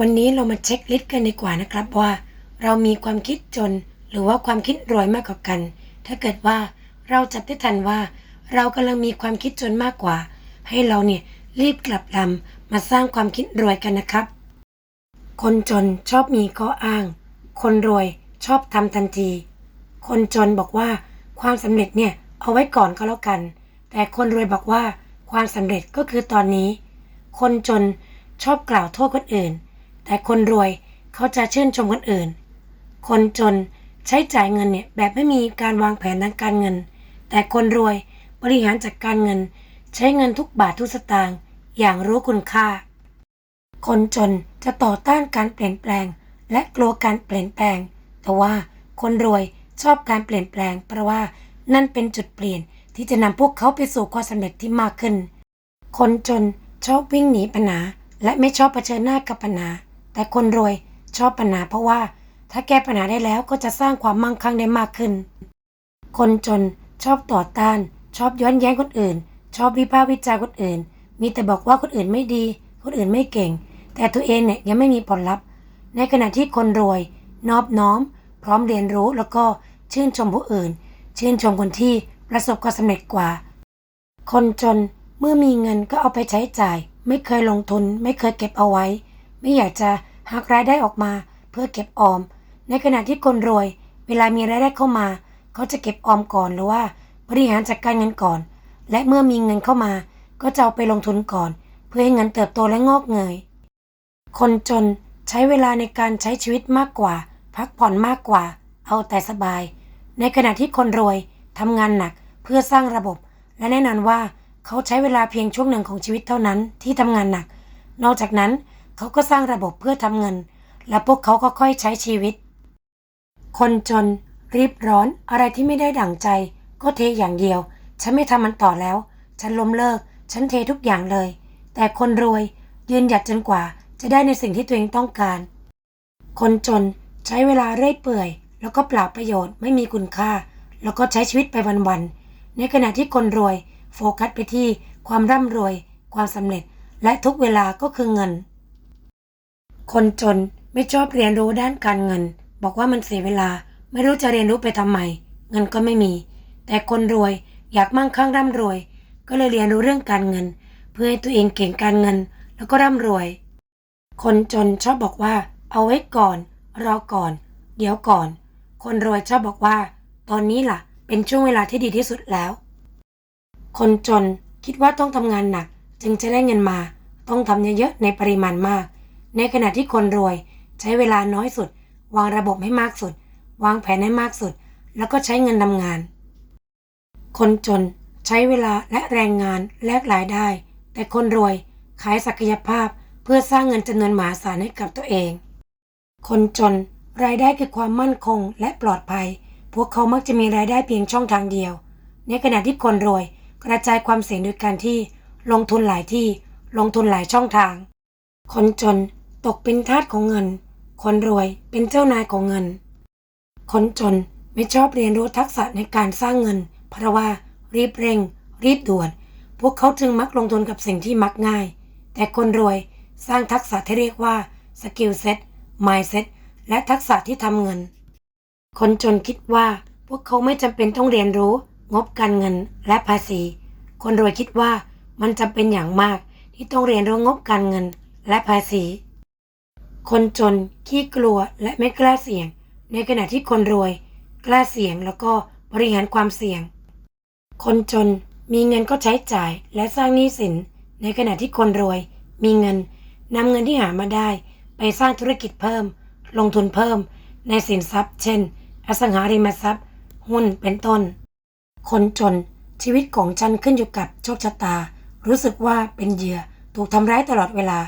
วันนี้เรามาเช็คลิสต์กันดีกว่านะครับว่า เรามีความคิดจนหรือว่าความคิดรวยมากกว่ากัน ถ้าเกิดว่าเราจับได้ทันว่า เรากำลังมีความคิดจนมากกว่า ให้เราเนี่ยรีบกลับลำมาสร้างความคิดรวยกันนะครับ คนจนชอบมีข้ออ้าง คนรวยชอบทำทันที คนจนบอกว่าความสำเร็จเนี่ยเอาไว้ก่อนก็แล้วกัน แต่คนรวยบอกว่าความสำเร็จก็คือตอนนี้ คนจนชอบกล่าวโทษคนอื่น แต่คนรวยเขาจะชื่นชมคนอื่น คนจนใช้จ่ายเงินเนี่ยแบบไม่มีการวางแผนทางการเงิน แต่คนรวยบริหารจัดการเงิน ใช้เงินทุกบาททุกสตางค์อย่างรู้คุณค่า คนจนจะต่อต้านการเปลี่ยนแปลง และกลัวการเปลี่ยนแปลง แต่ว่าคนรวยชอบการเปลี่ยนแปลง เพราะว่านั่นเป็นจุดเปลี่ยนที่จะนำพวกเขาไปสู่ความสำเร็จที่มากขึ้น คนจนชอบวิ่งหนีปัญหาและไม่ชอบเผชิญหน้ากับปัญหา แต่คนรวยชอบปัญหาเพราะว่า ถ้าแก้ปัญหาได้แล้วก็จะสร้างความมั่งคั่งได้มากขึ้น คนจนชอบต่อต้าน ชอบย้อนแย้งคนอื่น ชอบวิพากษ์วิจารณ์คนอื่น มีแต่บอกว่าคนอื่นไม่ดี คนอื่นไม่เก่ง แต่ตัวเองเนี่ยยังไม่มีผลลัพธ์ ในขณะที่คนรวย นอบน้อม พร้อมเรียนรู้แล้วก็ชื่นชมผู้อื่น ชื่นชมคนที่ประสบความสำเร็จกว่า คนจนเมื่อมีเงินก็เอาไปใช้จ่าย ไม่เคยลงทุน ไม่เคยเก็บเอาไว้ ไม่อยากจะหักรายได้ออกมา เพื่อเก็บออม ในขณะที่คนรวย เวลามีรายได้เข้ามา เขาจะเก็บออมก่อนหรือว่า บริหารจัดการเงินก่อน และเมื่อมีเงินเข้ามา ก็จะเอาไปลงทุนก่อน เพื่อให้เงินเติบโตและงอกเงย คนจนใช้เวลาในการใช้ชีวิตมากกว่า พักผ่อนมากกว่า เอาแต่สบาย ในขณะที่คนรวยทำงานหนักเพื่อสร้างระบบ และแน่นอนว่าเขาใช้เวลาเพียงช่วงหนึ่งของชีวิตเท่านั้นที่ทำงานหนัก นอกจากนั้น เขาก็สร้างระบบเพื่อทำเงิน และพวกเขาก็ค่อยใช้ชีวิต คนจน รีบร้อนอะไรที่ไม่ได้ดั่งใจ ก็เทอย่างเดียว ฉันไม่ทำมันต่อแล้ว ฉันล้มเลิก ฉันเททุกอย่างเลย แต่คนรวยยืนหยัดจนกว่าจะได้ในสิ่งที่ตัวเองต้องการ คนจนใช้เวลาเรื่อยเปื่อย แล้วก็เปล่าประโยชน์ไม่มีคุณค่า แล้วก็ใช้ชีวิตไปวันๆในขณะที่คนรวย โฟกัสไปที่ความร่ำรวย ความสำเร็จและทุกเวลาก็คือเงิน คนจนไม่ชอบเรียนรู้ด้านการเงิน บอกว่ามันเสียเวลาไม่รู้จะเรียนรู้ไปทำไม เงินก็ไม่มี แต่คนรวยอยากมั่งคั่งร่ำรวย ก็เลยเรียนรู้เรื่องการเงิน เพื่อให้ตัวเองเก่งการเงิน แล้วก็ร่ำรวย คนจนชอบบอกว่า เอาไว้ก่อน รอก่อน เดี๋ยวก่อน คนรวยชอบบอกว่า ตอนนี้ล่ะ เป็นช่วงเวลาที่ดีที่สุดแล้ว คนจนคิดว่าต้องทำงานหนัก จึงจะได้เงินมา ต้องทำเยอะๆในปริมาณมาก ในขณะที่คนรวย ใช้เวลาน้อยสุด วางระบบให้มากสุด วางแผนให้มากสุด แล้วก็ใช้เงินทำงาน คนจนใช้เวลาและแรงงานแลกรายได้ แต่คนรวยขายศักยภาพเพื่อสร้างเงินจำนวนมหาศาลให้กับตัวเอง คนจนรายได้คือความมั่นคงและปลอดภัย พวกเขามักจะมีรายได้เพียงช่องทางเดียว ในขณะที่คนรวยกระจายความเสี่ยงโดยการที่ลงทุนหลายที่ลงทุนหลายช่องทาง คนจน ตกเป็นทาสของเงิน คนรวยเป็นเจ้านายของเงิน คนจนไม่ชอบเรียนรู้ทักษะในการสร้างเงิน เพราะว่ารีบเร่ง รีบด่วน พวกเขาจึงมักลงทุนกับสิ่งที่มักง่าย แต่คนรวยสร้างทักษะที่เรียกว่าสกิลเซ็ตมายเซ็ตและทักษะที่ทำเงิน คนจนคิดว่าพวกเขาไม่จำเป็นต้องเรียนรู้ งบการเงินและภาษี คนรวยคิดว่ามันจำเป็นอย่างมากที่ต้องเรียนรู้งบการเงินและภาษี คนจนขี้กลัวและไม่กล้าเสี่ยง ในขณะที่คนรวย กล้าเสี่ยงแล้วก็บริหารความเสี่ยง คนจนมีเงินก็ใช้จ่ายและสร้างหนี้สิน ในขณะที่คนรวย มีเงินนำเงินที่หามาได้ ไปสร้างธุรกิจเพิ่ม ลงทุนเพิ่ม ในสินทรัพย์ เช่น อสังหาริมทรัพย์ หุ้นเป็นต้น คนจนชีวิตของฉันขึ้นอยู่กับโชคชะตา รู้สึกว่าเป็นเหยื่อถูกทำร้ายตลอดเวลา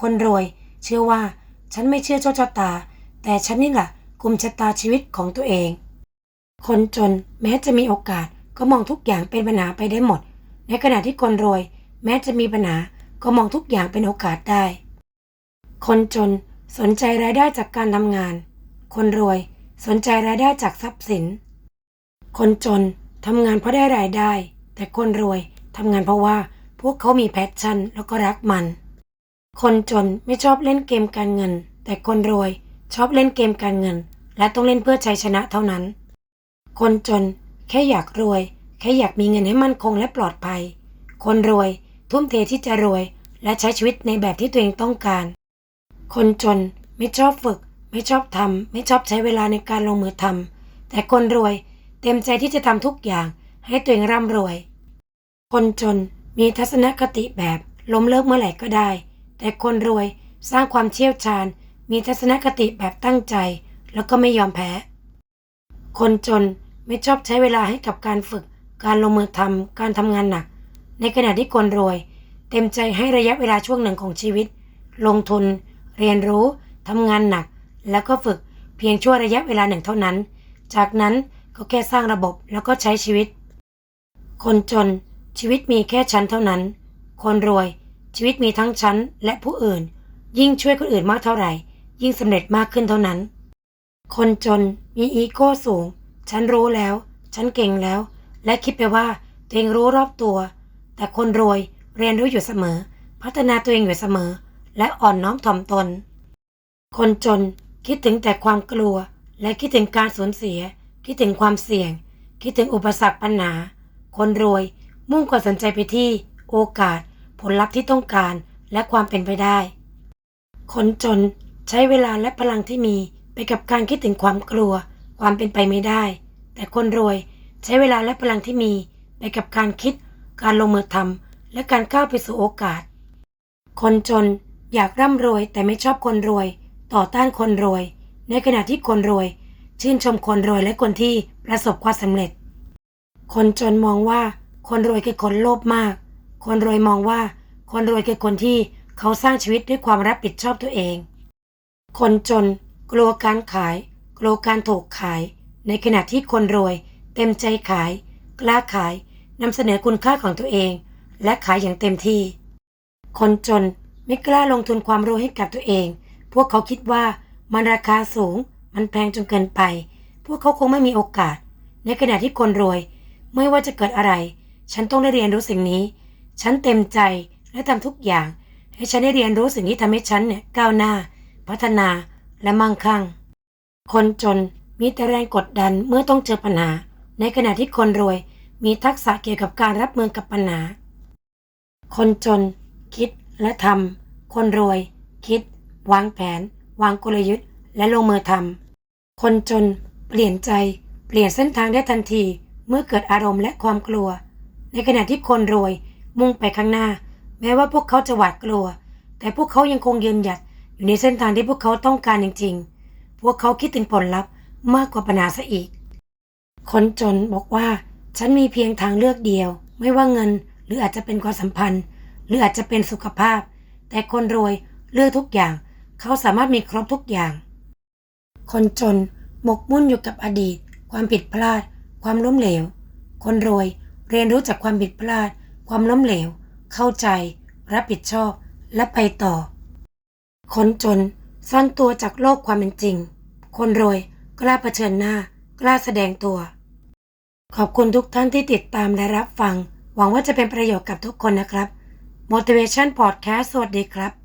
คนรวยเชื่อว่า ฉันไม่เชื่อโชคชะตา แต่ฉันนี่แหละกุมชะตาชีวิตของตัวเอง คนจนแม้จะมีโอกาสก็มองทุกอย่างเป็นปัญหาไปได้หมด ในขณะที่คนรวย แม้จะมีปัญหาก็มองทุกอย่างเป็นโอกาสได้ คนจนสนใจรายได้จากการทำงาน คนรวยสนใจรายได้จากทรัพย์สิน คนจนทำงานเพราะได้รายได้ แต่คนรวยทำงานเพราะว่าพวกเขามีแพชชั่นแล้วก็รักมัน คนจนไม่ชอบเล่นเกมการเงิน แต่คนรวยชอบเล่นเกมการเงิน และต้องเล่นเพื่อชัยชนะเท่านั้น คนจนแค่อยากรวย แค่อยากมีเงินให้มั่นคงและปลอดภัย คนรวยทุ่มเทที่จะรวย และใช้ชีวิตในแบบที่ตัวเองต้องการ คนจนไม่ชอบฝึก ไม่ชอบทำไม่ชอบใช้เวลาในการลงมือทำแต่คนรวยเต็มใจที่จะทำทุกอย่างให้ตัวเองร่ำรวย คนจนมีทัศนคติแบบล้มเลิกเมื่อไหร่ก็ได้ แต่คนรวยสร้างความเชี่ยวชาญ มีทัศนคติแบบตั้งใจ แล้วก็ไม่ยอมแพ้ คนจนไม่ชอบใช้เวลาให้กับการฝึก การลงมือทำการทำงานหนัก ในขณะที่คนรวย เต็มใจให้ระยะเวลาช่วงหนึ่งของชีวิต ลงทุน เรียนรู้ทำงานหนัก แล้วก็ฝึกเพียงชั่วระยะเวลาหนึ่งเท่านั้น จากนั้นก็แค่สร้างระบบแล้วก็ใช้ชีวิต คนจนชีวิตมีแค่ชั้นเท่านั้น คนรวย ชีวิตมีทั้งชั้นและผู้อื่น ยิ่งช่วยคนอื่นมากเท่าไหร่ ยิ่งสำเร็จมากขึ้นเท่านั้น คนจนมีอีโก้สูง ฉันรู้แล้ว ฉันเก่งแล้ว และคิดไปว่าตัวเองรู้รอบตัว แต่คนรวยเรียนรู้อยู่เสมอ พัฒนาตัวเองอยู่เสมอ และอ่อนน้อมถ่อมตน คนจนคิดถึงแต่ความกลัว และคิดถึงการสูญเสีย คิดถึงความเสี่ยง คิดถึงอุปสรรคปัญหา คนรวยมุ่งความสนใจไปที่โอกาส ผลลัพธ์ที่ต้องการและความเป็นไปได้ คนจนใช้เวลาและพลังที่มีไปกับการคิดถึงความกลัว ความเป็นไปไม่ได้ แต่คนรวยใช้เวลาและพลังที่มีไปกับการคิด การลงมือทำและการก้าวไปสู่โอกาส คนจนอยากร่ำรวยแต่ไม่ชอบคนรวย ต่อต้านคนรวย ในขณะที่คนรวย ชื่นชมคนรวยและคนที่ประสบความสำเร็จ คนจนมองว่าคนรวยคือคนโลภมาก คนรวยมองว่า คนรวยคือคนที่เขาสร้างชีวิตด้วยความรับผิดชอบตัวเอง คนจนกลัวการขาย กลัวการถูกขาย ในขณะที่คนรวย เต็มใจขาย กล้าขายนำเสนอคุณค่าของตัวเอง และขายอย่างเต็มที่ คนจนไม่กล้าลงทุนความรู้ให้กับตัวเอง พวกเขาคิดว่ามันราคาสูง มันแพงจนเกินไป พวกเขาคงไม่มีโอกาส ในขณะที่คนรวย ไม่ว่าจะเกิดอะไร ฉันต้องได้เรียนรู้สิ่งนี้ ฉันเต็มใจและทำทุกอย่าง ให้ฉันได้เรียนรู้สิ่งที่ทำให้ฉันเนี่ยก้าวหน้า พัฒนาและมั่งคั่ง คนจนมีแต่แรงกดดันเมื่อต้องเจอปัญหา ในขณะที่คนรวยมีทักษะเกี่ยวกับการรับมือกับปัญหา คนจน คิดและทำ คนรวย คิด วางแผน วางกลยุทธ์ และลงมือทำ คนจน เปลี่ยนใจ เปลี่ยนเส้นทางได้ทันที เมื่อเกิดอารมณ์และความกลัว ในขณะที่คนรวย มุ่งไปข้างหน้า แม้ว่าพวกเขาจะหวาดกลัว แต่พวกเขายังคงยืนหยัดอยู่ในเส้นทางที่พวกเขาต้องการจริงๆ พวกเขาคิดถึงผลลัพธ์มากกว่าปัญหาซะอีก คนจนบอกว่า ฉันมีเพียงทางเลือกเดียว ไม่ว่าเงินหรืออาจจะเป็นความสัมพันธ์ หรืออาจจะเป็นสุขภาพ แต่คนรวยเลือกทุกอย่าง เขาสามารถมีครบทุกอย่าง คนจนหมกมุ่นอยู่กับอดีต ความผิดพลาด ความล้มเหลว คนรวยเรียนรู้จากความผิดพลาด ความล้มเหลว เข้าใจ รับผิดชอบ และไปต่อ คนจนซ่อนตัวจากโลกความเป็นจริง คนรวยกล้าเผชิญหน้า กล้าแสดงตัว ขอบคุณทุกท่านที่ติดตามและรับฟัง หวังว่าจะเป็นประโยชน์กับทุกคนนะครับ Motivation Podcast สวัสดีครับ